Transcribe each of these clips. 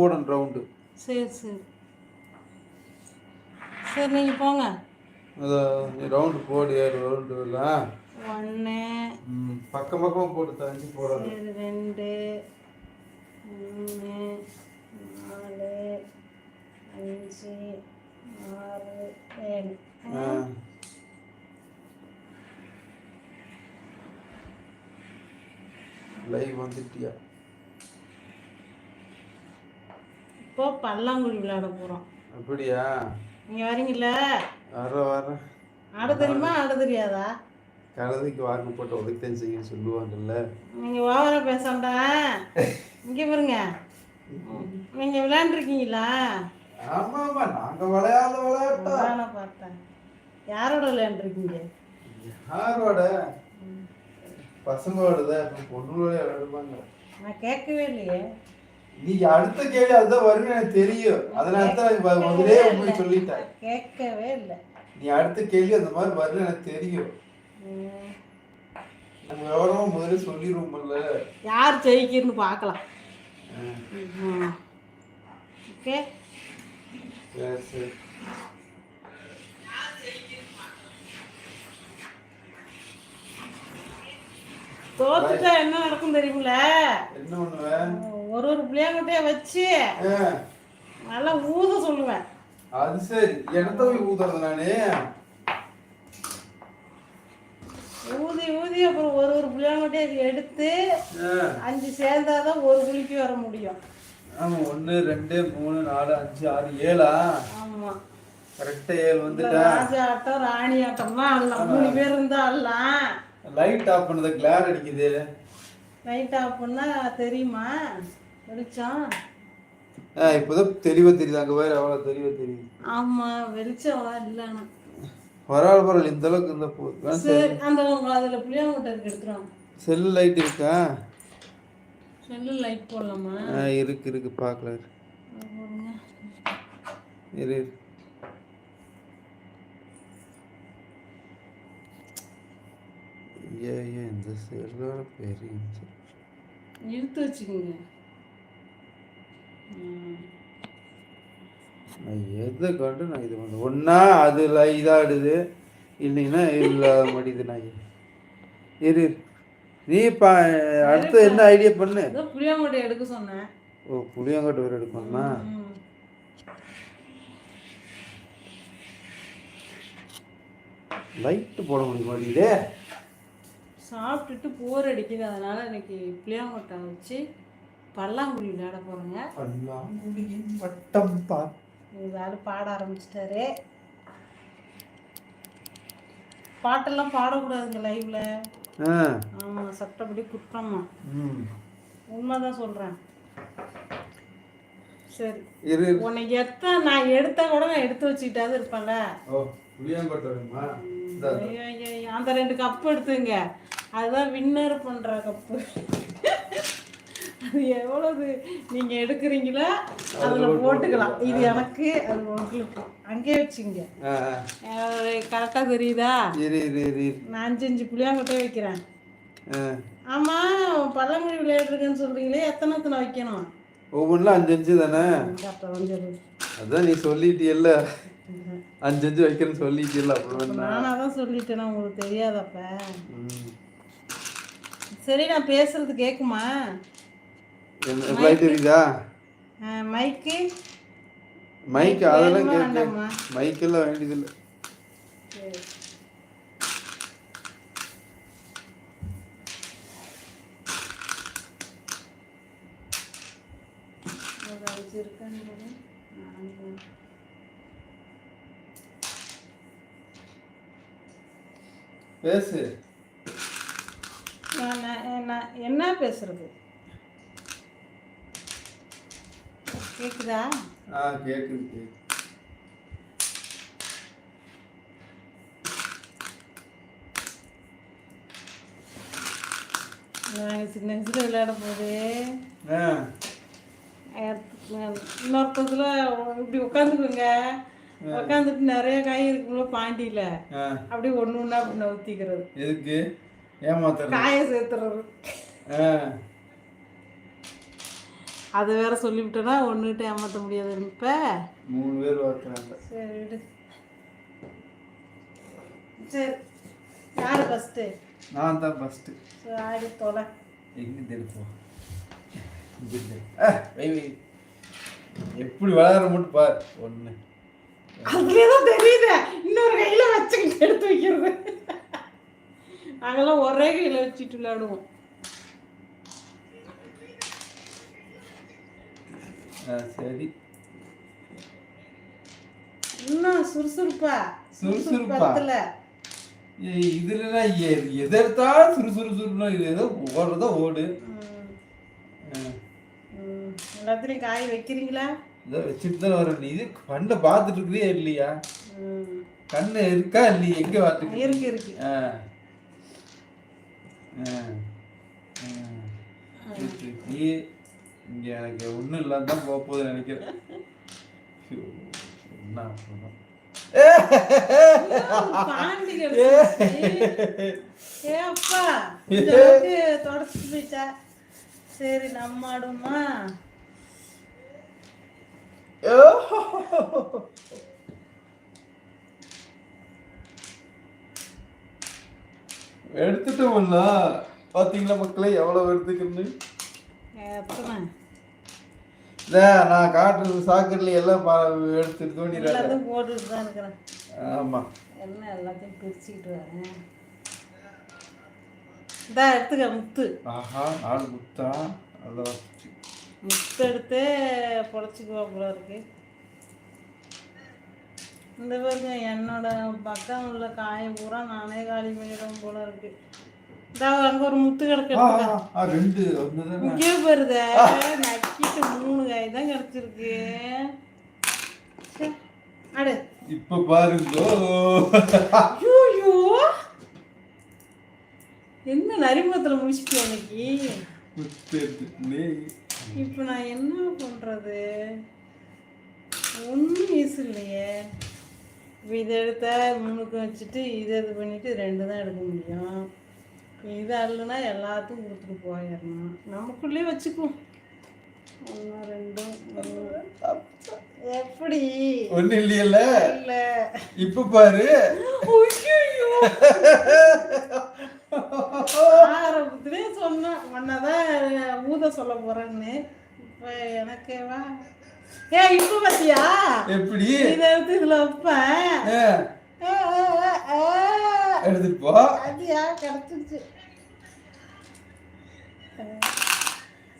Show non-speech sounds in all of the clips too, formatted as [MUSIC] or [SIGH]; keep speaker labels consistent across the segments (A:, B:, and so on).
A: போடணும் ரவுண்டு
B: சரி சரி. சரி நீங்கள் போங்க.
A: அதை நீ ரவுண்டு போடு ஏழு ரவுண்டு எல்லாம்
B: ஒன்று
A: பக்கம் பக்கம் போட்டு தஞ்சி போடணும்
B: சரி ரெண்டு. மூணு. நாலு. அஞ்சு. ஆறு. ஏழு.
A: லைவ் வந்துட்டியா?
B: இப்போ பல்லாங்குழி விளையாட போகிறோம்
A: அப்படியா?
B: நீங்கள் வரீங்களா
A: வர வர.
B: ஆட தெரியுமா? ஆட. தெரியாதா?
A: கழுதைக்கு வாக்கு போட்டு உதைத்தேன் செய்ய சொல்லுவாங்கல்ல.
B: நீங்கள் ஓவரா பேசாண்டா இங்கே பாருங்க. நீங்கள் விளையாண்டுருக்கீங்களா?
A: ஆமா ஆமா நாங்க விளையாட விளையாட்டா.
B: நான் பார்த்தேன். யாரோட விளையாண்டுருக்கீங்க?
A: யாரோட? பசங்களோட தான் பொண்ணுங்களோட விளையாடுவாங்க.
B: நான் கேட்கவே இல்லையே.
A: நீ அடுத்த கேள்வி அதுதான் வரும்னு எனக்கு தெரியும். அதனால தான் முதலே போய் சொல்லிட்டேன்.
B: கேட்கவே இல்லை.
A: நீ அடுத்த கேள்வி அந்த மாதிரி வரும்னு எனக்கு தெரியும். நம்ம எவ்வளோ முதல்ல சொல்லிடுவோம்ல.
B: யார் ஜெயிக்கிறன்னு பார்க்கலாம்.
A: ஆ,
B: ம். ஓகே.
A: சரி சரி.
B: தோத்துட்டா என்ன நடக்கும் தெரியுமில?
A: என்ன பண்ணுவேன்
B: ஒரு ஒரு பிள்ளையாங்கிட்டே வச்சு நல்லா ஊத சொல்லுவேன்.
A: அது சரி. இடத்த போய் ஊதுறது நானு?
B: ஊதி ஊதி அப்புறம் ஒரு ஒரு பிள்ளையாங்கிட்டே எடுத்து அஞ்சு சேர்ந்தாதான் ஒரு குளிக்கு வர முடியும்.
A: ஆமா ஒன்று ரெண்டு மூணு நாலு அஞ்சு ஆறு ஏழா?
B: ஆமா.
A: கரெக்டா ஏழு
B: இந்த
A: வந்துட்டேன்
B: ராஜா ஆட்டம் ராணி ஆட்டம்லாம் ஆடலாம் மூணு பேர் இருந்தா ஆடலாம்
A: லைட் ஆஃப் பண்ணது கிளார் அடிக்குது.
B: லைட் ஆஃப் பண்ணா தெரியுமா?
A: இப்போதான் தெளிவா தெரியுது. அங்க வேற எவ்வளவு தெளிவா தெரியுது.
B: ஆமா வெளிச்சம் இல்லைன்னா
A: பரவாயில்ல பரவாயில்ல இந்த அளவுக்கு இருந்தா போதும்.
B: சரி அந்த அதுல புளியாங்கிட்ட இருக்கு எடுத்துருவாங்க
A: செல் லைட் இருக்கா?
B: செல்லு லைட் போடலாமா?
A: இருக்கு இருக்கு. பார்க்கல இரு. ஏன் ஏன் இந்த செல்லோட பெரிய
B: இழுத்து வச்சுக்கோங்க.
A: நான் எதை கண்டு நான் இது பண்ண ஒன்றா அதில் இதாகிடுது இல்லைன்னா இல்லாத மாட்டேது நான். இரு. நீ பா அடுத்து என்ன ஐடியா பண்ணு?
B: புளியாங்கொட்டை எடுக்க சொன்னேன்.
A: ஓ புளியங்கோட்டை ஒரு எடுக்கணுமா. லைட்டு போட முடிய மாட்டேங்குதே
B: சாப்பிட்டுட்டு போர் அடிக்குது. அதனால இன்னைக்கு புளியாங்கொட்டை வச்சு பல்லாங்குழி விளையாட போறேங்க.
A: பல்லாங்குழியின் வட்டம் பா.
B: இதாரு பாட ஆரம்பிச்சிட்டாரு. பாட்டெல்லாம் பாடக்கூடாதுங்க லைவ்ல
A: ஆ.
B: ஆமா சட்டப்படி குற்றமா உண்மைதான் சொல்றேன். சரி. உனக்கு எத்தனை நான் எடுத்தா கூட நான் எடுத்து வச்சுக்கிட்டாது இருப்பேன்ல. அந்த ரெண்டு கப்பு எடுத்துங்க. அதுதான் வின்னர் பண்ற கப்பு அது எவ்வளவு நீங்க எடுக்கிறீங்களோ அதுல போட்டுக்கலாம். இது எனக்கு அது உங்களுக்கு அங்கேயே வச்சுங்க. கரெக்டா தெரியுதா. நான் அஞ்சு அஞ்சு புளியாங்கொட்டே வைக்கிறேன். ஆமா பழமொழி விளையாடுறதுன்னு சொல்றீங்களே எத்தனை எத்தனை வைக்கணும்?
A: ஒவ்வொன்றும் அஞ்சு அஞ்சு தானே? அதான் நீ சொல்லிட்டியல்ல. அஞ்சு அஞ்சு வைக்கிறேன்னு சொல்லிட்டியல்ல அப்புறம்
B: நானாக தான் சொல்லிட்டேனா உங்களுக்கு தெரியாதப்ப. சரி நான் பேசுறது கேட்குமா
A: லைட் இருக்குதா
B: மைக்கு
A: மைக் அதெல்லாம் கேட்க? மைக்கெல்லாம் வேண்டியதில்லை. பேசு.
B: என்ன பேசுறது? கேக்குதா?
A: ஆ கேட்குது கேட்குது
B: நாங்கள் சின்ன வயசுல விளையாட போது இன்னொருத்தத்துல இப்படி உட்காந்துக்குங்க உட்காந்துட்டு நிறைய காய் இருக்குங்களோ பாண்டியில. அப்படியே ஒன்று ஒன்றா அப்படி நவுத்திக்கிறது
A: எதுக்கு? ஏமாத்துறது?
B: காயை சேர்த்துறது.
A: ஆ.
B: அதை வேற சொல்லிவிட்டேன்னா ஒன்றுகிட்ட ஏமாற்ற முடியாது இப்போ.
A: மூணு பேர் பார்க்குறாங்க
B: சரி விடு. சரி. யார் ஃபஸ்ட்டு
A: நான் தான் ஃபஸ்ட்டு
B: சரி தொலை.
A: எங்கே தெரிப்போம் எப்படி விளையாடுற மட்டும் பார். ஒன்று
B: அதுலேயே தான் தெரியுது. இன்னொரு கையில் வச்சுக்கிட்டு எடுத்து வைக்கிறது. நாங்களாம் ஒரே கையில் வச்சுட்டு விளையாடுவோம்.
A: சரி.
B: இன்னும் சுறுசுறுப்பா?
A: சுறுசுறுப்பா?
B: பத்தல
A: ஏய், இதுலலாம் எ- எதை எடுத்தாலும் சுறு சுறு சுறுனா இது ஏதோ ஓடுறதா ஓடு.
B: எல்லாத்துலேயும் காய் வைக்கிறீங்களா?
A: இதோ வச்சுட்டு தான் வரேன் இது கண்ணை பார்த்துட்டு இருக்கிறியா இல்லையா. கண்ணு இருக்கா இல்லையா? எங்க பார்த்துட்டு
B: இருக்கு இருக்கு.
A: ஆ. ஆ. இங்க எனக்கு ஒண்ணும் இல்லாம தான் போக போகுதுன்னு நினைக்கிறேன் என்ன பண்ணணும்?
B: பாண்டி கிடந்துச்சு. ஏ அப்பா இந்த அளவுக்கு தொடச்சிட்டு போயிட்டா சரி நம்ம ஆடுமா.
A: எடுத்துட்டோம்ல பாத்தீங்களா மக்களே எவ்வளவு எடுத்துக்கணும்னு
B: எத்தனை
A: இல்ல நான் காட்டுறது சாக்கடையில எல்லாம் பா- எடுத்து தோண்டிடுறேன்
B: போட்டுட்டு தான் இருக்கிறேன்.
A: ஆமா.
B: என்ன எல்லாத்தையும் பிரிச்சுக்கிட்டு வரேன். இந்தா எடுத்துக்க முத்து.
A: ஆஹா நாலு முத்தா? வந்துச்சு.
B: முத்து எடுத்து பொழைச்சிக்குவா போல இருக்கு. இந்த பாருங்க என்னோட பக்கம் உள்ள காய பூரா நானே காலி பண்ணிடுவோம் போல இருக்கு. இதா அங்க ஒரு முத்து கிடக்கு
A: ரெண்டு
B: இங்கே வருதே மூணு அடு.
A: இப்ப பாருங்கோ.
B: ஐயோ என்ன நரிமுகத்தில் முடிச்சிட்டு இன்னைக்கு? இப்போ நான் என்ன பண்ணுறது ஒன்றும் யூஸ் இல்லையே. இப்போ இதை எடுத்தா முன்னுக்கு வச்சுட்டு இதை இது பண்ணிட்டு ரெண்டு தான் எடுக்க முடியும். இது அல்லுனா எல்லாத்துக்கும் கொடுத்துட்டு போயிடணும். நமக்குள்ளே வச்சுக்குவோம். ஒன்று. எப்படி?
A: ஒண்ணு இல்லையல்ல?
B: இல்லை.
A: இப்ப பாரு.
B: ஐயோ ஆரம்பத்திலே சொன்னேன் உன்னதான் ஊத சொல்ல போறேன்னு. இப்போ எனக்கேவா ஏ இப்போ பாத்தியா?
A: எப்படி?
B: இதை எடுத்து இதுல வைப்பேன்
A: ஆ,
B: ஆ, ஆ, ஆ, ஆ.
A: எடுத்துட்டு போ.
B: அதியா கிடச்சிருச்சு.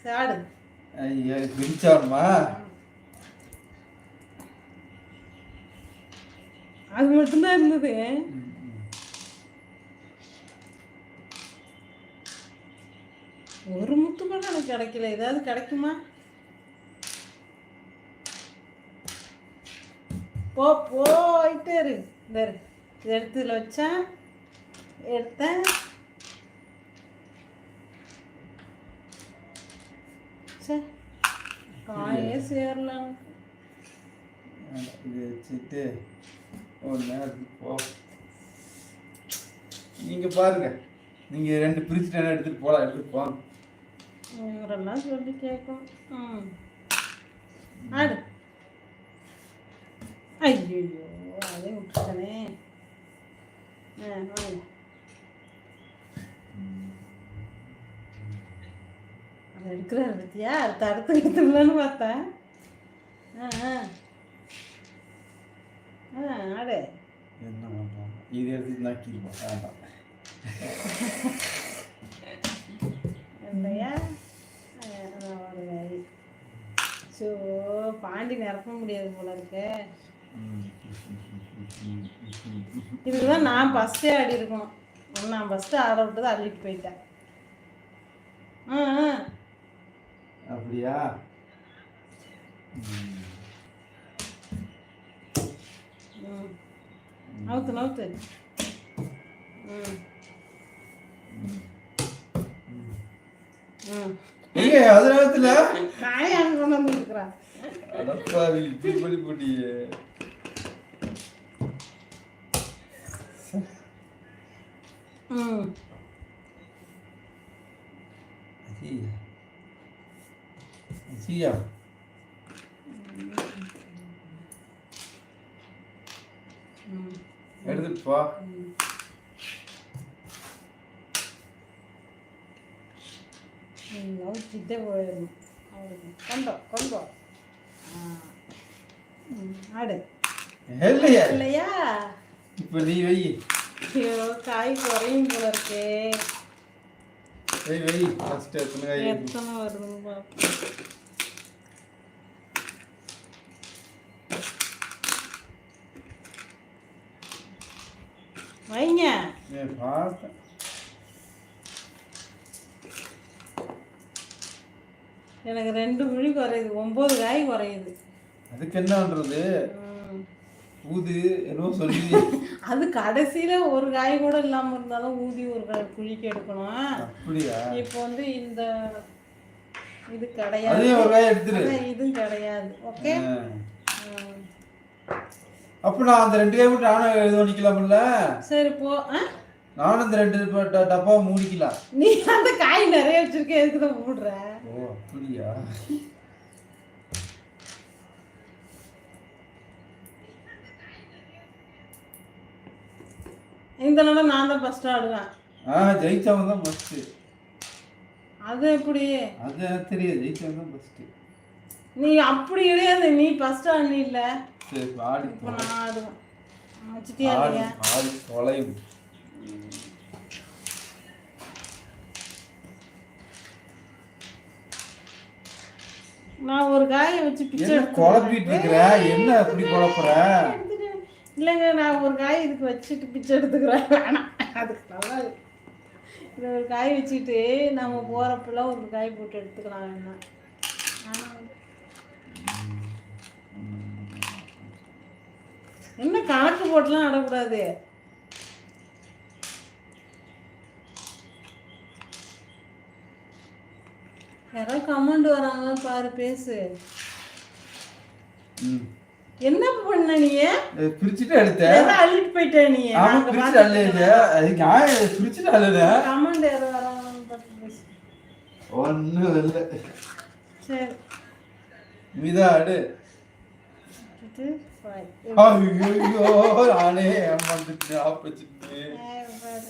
B: சாடு.
A: ஐயோ பிரிச்சாமா
B: அது மட்டும்தான் இருந்தது. ஒரு முத்து கூட எனக்கு கிடைக்கல. ஏதாவது கிடைக்குமா? போ போயிட்டே இரு. இந்த எடுத்துல வச்சா எடுத்தேன். காயே சேரலாம்.
A: இது வச்சுட்டு ஒன்று எடுத்துட்டு போ. நீங்க பாருங்க. நீங்க ரெண்டு பிரிச்சுட்டு எடுத்துட்டு போலாம் எடுத்துட்டு போங்க.
B: இவரெல்லாம் சொல்லி கேட்கும் ம். ஆடு. ஐயோ அதே ஆ வாங்க. எடுக்கிறாரு பத்தியா? அடுத்த அடுத்து எடுத்துடலான்னு பார்த்தேன். ஆ ஆ. ஆடு.
A: என்ன பண்ணுறோம் இது எடுத்து நக்கிடுவோம் வேண்டாம்.
B: இல்லையா ஸோ பாண்டி நிரப்ப முடியாது போல இருக்கு. இதுக்கு தான் நான் ஃபஸ்ட்டே ஆடி இருக்கணும். நான் ஃபஸ்ட்டு ஆட விட்டு தான் அள்ளிட்டு போயிட்டேன். ஆ ஆ.
A: அப்படியா?
B: நவுத்து நவுத்து. ம். ம்
A: ஏங்க அது நேரத்துல
B: நானே அங்கே கொண்டு வந்து இருக்கிறேன்
A: அடப்பாவி இப்படி பண்ணி போட்டியே
B: ம்
A: ஐயா. ஐயா. சீயா
B: ம்
A: எடுத்துட்டு
B: கொண்டோ கொண்டோ ஆ ம், ஆடு
A: இல்லையா
B: இல்லையா
A: இப்போ நீ வை.
B: ஐயோ காய் குறையும் போல இருக்கே.
A: வை வை. ஃபர்ஸ்ட் எத்தனை காய்
B: எத்தனை வருதுன்னு பார்ப்போம் வைங்க. எனக்கு ரெண்டு குழி குறையுது. ஒம்பது காய் குறையுது.
A: அதுக்கு என்ன பண்றது
B: ம்.
A: ஊது என்னவோ சொல்லி. [LAUGHS]
B: அது கடைசியில ஒரு காய் கூட இல்லாம இருந்தாலும் ஊதி ஒரு காய் குழிக்கு எடுக்கணும்.
A: அப்படியா?
B: இப்போ வந்து இந்த இது கிடையாது. இதுவும் கிடையாது. ஓகே.
A: அப்ப நான் அந்த ரெண்டு மட்டும் நானும் எழுத நிக்கலாம்ல
B: சரி போ?
A: நானும் இந்த ரெண்டு டப்பா மூடிக்கலாம்.
B: நீ அந்த காய் நிறைய வச்சிருக்க எதுக்கு தான் போடுற
A: ஓ அப்படியா?
B: இந்த நாள நான் தான் ஃபர்ஸ்ட் ஆடுவேன்.
A: ஆ ஜெயிச்சவன் தான் ஃபர்ஸ்ட்
B: அது எப்படி?
A: அது தெரியாது ஜெயிச்சவன் தான் ஃபர்ஸ்ட்
B: நீ அப்படி கிடையாது நீ ஃபர்ஸ்ட் ஆடு இல்ல
A: சரி ஆடி
B: ஆடுவேன் வச்சுட்டியா
A: ஆடி
B: இல்லையா
A: ஆடி தொலையும்
B: நான் ஒரு காயை வச்சு பிச்சை
A: என்ன
B: எடுத்துக்கிறேன்.
A: குழப்பிட்டு இருக்கிற என்ன அப்படி குழப்புற
B: எடுத்துக்கிறேன். இல்லைங்க நான் ஒரு காய் இதுக்கு வச்சுட்டு பிச்சை எடுத்துக்கிறேன் வேணாம் அதுக்கு நல்லா. இது ஒரு காய் வச்சுட்டு நம்ம போகிறப்பெல்லாம் ஒரு காய் போட்டு எடுத்துக்கலாம் வேணாம். என்ன கணக்கு போட்டுலாம் ஆடக்கூடாது? யாரோ கமெண்ட் வராங்க பாரு பேசு. என்ன பண்ண நீ?
A: பிரிச்சுட்டு
B: ஏதோ அள்ளிட்டு போயிட்ட நீ.
A: ஆமா பிரிச்சுட்டு அழுது. அதுக்கு நான் பிரிச்சுட்டு அழுத.
B: கமெண்ட் யாரோ வராங்கன்னு பார்த்து பேசு.
A: ஒன்றும் இல்லை.
B: சரி.
A: நீதான் அடு
B: bye.
A: ஐயோ நானே ஏமாந்துட்டு
B: bye.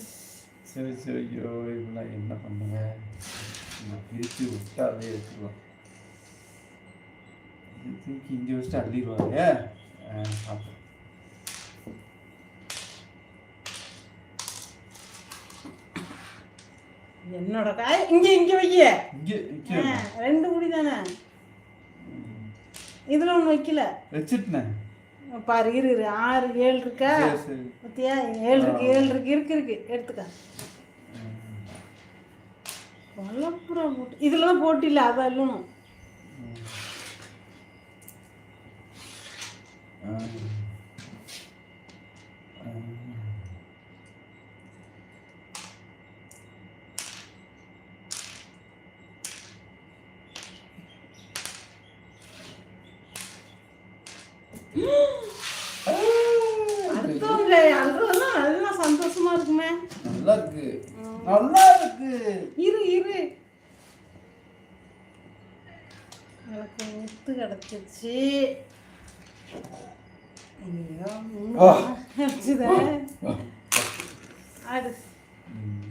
A: சரி சரி ஐயோ இப்பெல்லாம் என்ன பண்ணுங்க நான் பிரித்து விட்டு அதே எடுத்துக்கலாம் இது தூக்கி இங்கே வச்சுட்டு அள்ளிடுவாங்க பார்ப்போம்
B: என்னோட காய் இங்க இங்க ஆ, ரெண்டு குடி தானே இதுல ஒண்ணு வைக்கல.
A: வச்சுட்டேன்
B: பாரு இரு இரு. ஆறு ஏழு இருக்கா? பத்தியா? ஏழு இருக்கு ஏழு இருக்கு இருக்கு இருக்கு. எடுத்துக்க. வளப்புறா போட்டு. இதுல தான் போட்டு இல்ல அதான் இல்லணும் நல்லா சந்தோஷமா இருக்குமே.
A: நல்லா இருக்கு. நல்லா இருக்கு.
B: இரு இரு. எனக்கு முத்து கிடச்சிச்சு
A: ஆ.
B: கிடச்சிதே ஆடு
A: ம்.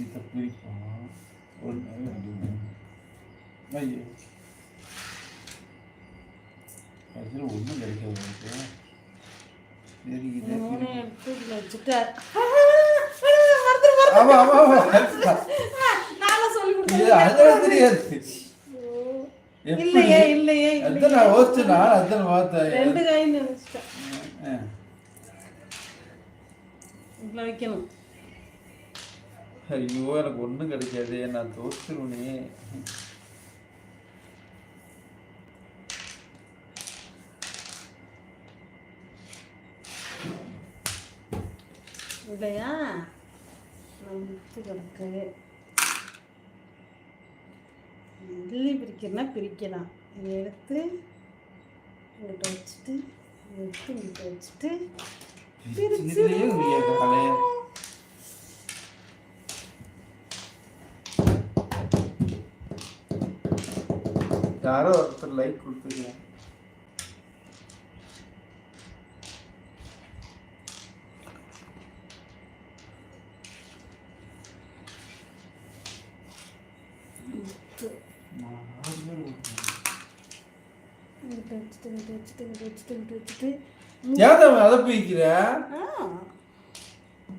A: இதை பிரிப்போம் ஒன்று ரெண்டு மூணு ஐயோ அதில் ஒன்றும் கிடைக்காது எனக்கு. சரி இதை
B: மூணு எடுத்து இதில் வச்சுட்டார். [LAUGHS] மறந்துடு
A: ஆமா ஆமா ஆமா.
B: நான் சொல்லி
A: இது அதெல்லாம் தெரியாது?
B: இல்லையே இல்லையே
A: அதான் நான் நான் அதான் பார்த்தேன்
B: ரெண்டு காய் நினைச்சிட்டேன்.
A: ஆ.
B: இதில் வைக்கணும்.
A: ஐயோ எனக்கு ஒன்றும் கிடைக்காது. நான் தோத்துருவனே.
B: இல்லையா நான் முத்து கிடக்கு. இட்லி பிரிக்கிறனா பிரிக்கலாம். இதை எடுத்து இங்கிட்ட வச்சுட்டு எடுத்து இங்கிட்ட வச்சுட்டு
A: இதுலயே யாரோ ஒருத்தர் லைக் கொடுத்துருக்கேன்
B: வச்சுட்டு இங்கிட்ட வச்சுட்டு இங்கிட்ட வச்சுட்டு
A: ஏன் அதை பிரிக்கிற?
B: ஆ.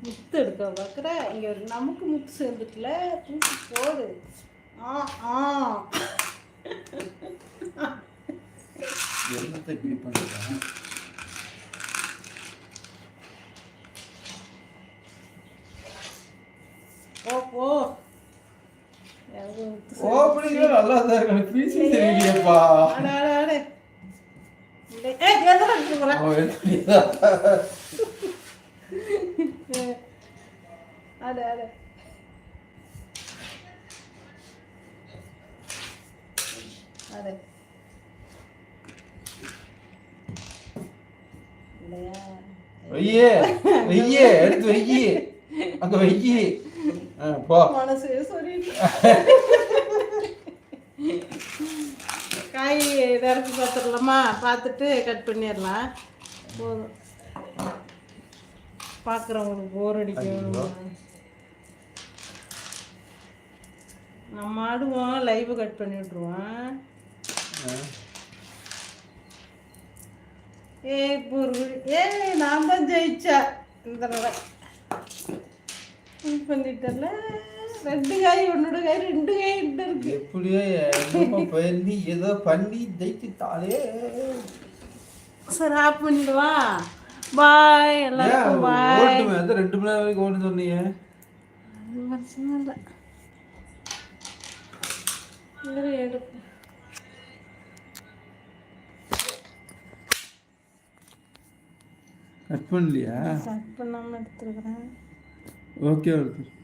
B: முத்து எடுக்க பார்க்குற. இங்கே ஒரு நமக்கு முத்து சேர்ந்துட்டுல தூக்கி போடு. ஆ ஆ.
A: என்னத்தை இப்படி பண்ணுறேன்
B: போ முத்து
A: ஓப்பனிங்ல நல்லா தான் இருக்கு. பீசி தெரியலையேப்பா
B: ஆட ஆட ஆட இல்லை ஏ எதில் எடுத்துட்டு போகிறேன்
A: அவன் என்ன
B: ஆட ஆட ஆட இல்லையா
A: வையே வையே எடுத்து வையி அங்க வையி ஆ, போ
B: மனசு சொல்லிட்டு காய் நிறச்சி பார்த்துடலாமா? பார்த்துட்டு கட் பண்ணிடலாம். போதும். பார்க்குறவங்களுக்கு போர் அடிக்கும். நம்ம ஆடுவோம் லைவ் கட் பண்ணி விட்ருவோம். ஏய் பொருள் ஏய் நான் தான் ஜெயிச்சேன். இந்த பண்ணிட்டல ரெண்டு காய் உன்னோட காய் ரெண்டு காய் கிட்ட இருக்கு.
A: எப்படியோ பண்ணி ஏதோ பண்ணி ஜெயிச்சுட்டாலே.
B: சரி ஆஃப் பண்ணிடுவா பாய் எல்லாருக்கும் பாய்
A: ஓட்டுமே அது ரெண்டு மணி நேரம் வரைக்கும் ஓட்டு சொன்னீங்க?
B: பிரச்சனை இல்லை.
A: கட் பண்ணலையா?
B: கட் பண்ணாமல் எடுத்துருக்குறேன்.
A: ஓகே ஒருத்தர்